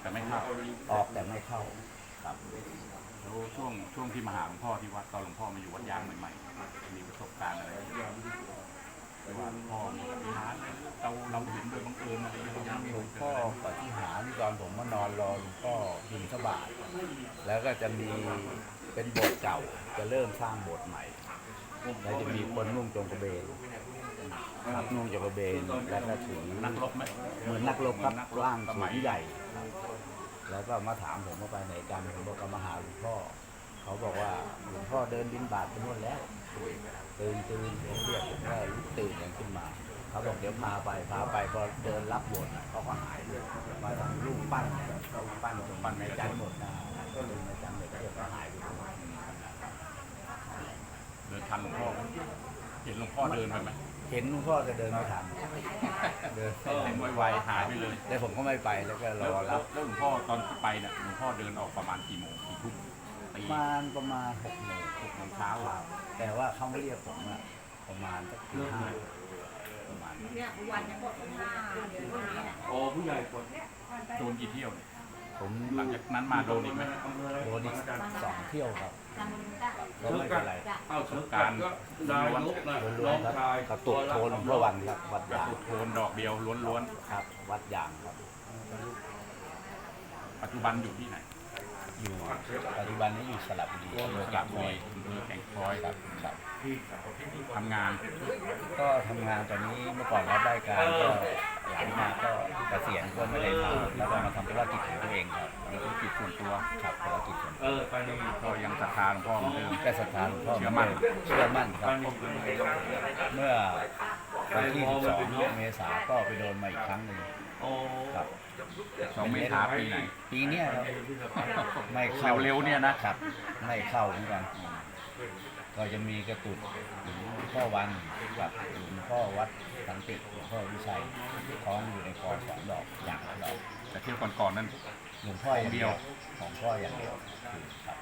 เข้าออกแต่ไม่เข้าครับแล้วช่วงช่วงที่มาหาหลวงพ่อที่วัดตอนหลวงพ่อมาอยู่วัดยางใหม่ๆมีประสบการณ์อะไรหรือว่าหลวงพ่อมีปฏิหารย์เราเราเห็นโดยบังเอิญอะไรอย่างเงี้ยหลวงพ่อปฏิหารย์ตอนผมมานอนรอหลวงพ่อบินทบาทแล้วก็จะมีเป็นโบสถ์เก่าจะเริ่มสร้างโบสถ์ใหม่แล้วจะมีคนนุ่งจงกระเบน ครับนุ่งจงกระเบนแล้วก็ถือนักรบไหมเหมือนนักรบครับเหมือนนักรบร่างสสูมัยงใหญ่ครับแล้วก็มาถามผมว่าไปไหนกันผมบอกก็มาหาหลวงพ่อ เขาบอกว่าหลวงพ่อเดินบินบาทไปนู่นแล้วตื่นตื่นผมเรียกผมก็ลุกตื่นกันขึ้นมา เขาบอกเดี๋ยวพาไปพาไปพอเดินรับบทเขาก็หายเลยมาทำรูปปั้นรูปปั้นตรงปั้นในจันทร์หมดนะตรงในจันทร์เลยก็หายไปเลยเดินทันหลวงพ่อไหมเห็นหลวงพ่อเดินไปไหม เห็นหลวงพ่อจะเดินไม่ทันเดินไม่ทัเห็นนไวๆหายไปเลยแล้วผมก็ไม่ไปแล้วก็รแล้วอแล้รัวบแล้วหลวงพ่อตอนที่ไปเนี่ยหลวงพ่อเดินออกประมาณกี่โมงกี่ทุ่มตีประมาณประมาณหกโมงหกโมงเช้าเช้าแต่ว่าเขาไม่เรียกผมอะประมาณสักตีห้าประมาณนั้นเนี่ยวันยังหมดหน้าเดือนหน้าเนี่ยโอ้ผู้ใหญ่คนโดนกี่เที่ยวเนี่ย ผมหลังจากนั้นมาโดนอีกไหมโดนอีกสองเที่ยวครับจำมึงได้ก็ไม่เป็นไรจ้ะเอาเชิญกันก็นายนุกนะล้น้วอนงๆครับชายกระตุกโทนเพื่อวันครับวัดกระยางตุกโทนดอกเดียวล้วนครับ วัดยางครับ ๆปัจจุบันอยู่ที่ไหน อยู่ปัจจุบันนี้อยู่สระบุรีสอำเภอระกาบบุโอยรีอำเภอแก่งคอยครับครับทำงานก็ทำงานตอนนี้เมื่อก่อนรับได้การก็หลังมาก็เกษียณก็ไม่ได้ทำแล้วก็มาทำธุรกิจของตัวเองครับมีธุรกิจส่วนตัวครับธุรกิจส่วนเอตัวอไปนี่ก็ยังศรัทธาหลวงพ่อเหมือนเดิม ก็ศรัทธาหลวงพ่อเชื่อมั่น เชื่อมั่นคไปรับนี่เมื่อวันที่ 12 เมษาก็ไปโดนมาอีกครั้งหนึ่งโอ้ครับ สองเมษาปีไหน ปีเนี้ยครับไม่เข้าเร็วๆเนี่ยนะ ครับ ไม่เข้าเหมือนกัน ก็จะมีกระตุกหลวงพ่อวันกับหลวงพ่อวัดสันติหลวงพ่อวิชัยคล้องอยู่ในคอสองดอกอย่างละดอกแต่เที่ยวก่อนๆนั้นหลวงพ่ออย่างเดียวของพ่ออย่างเดียวครับ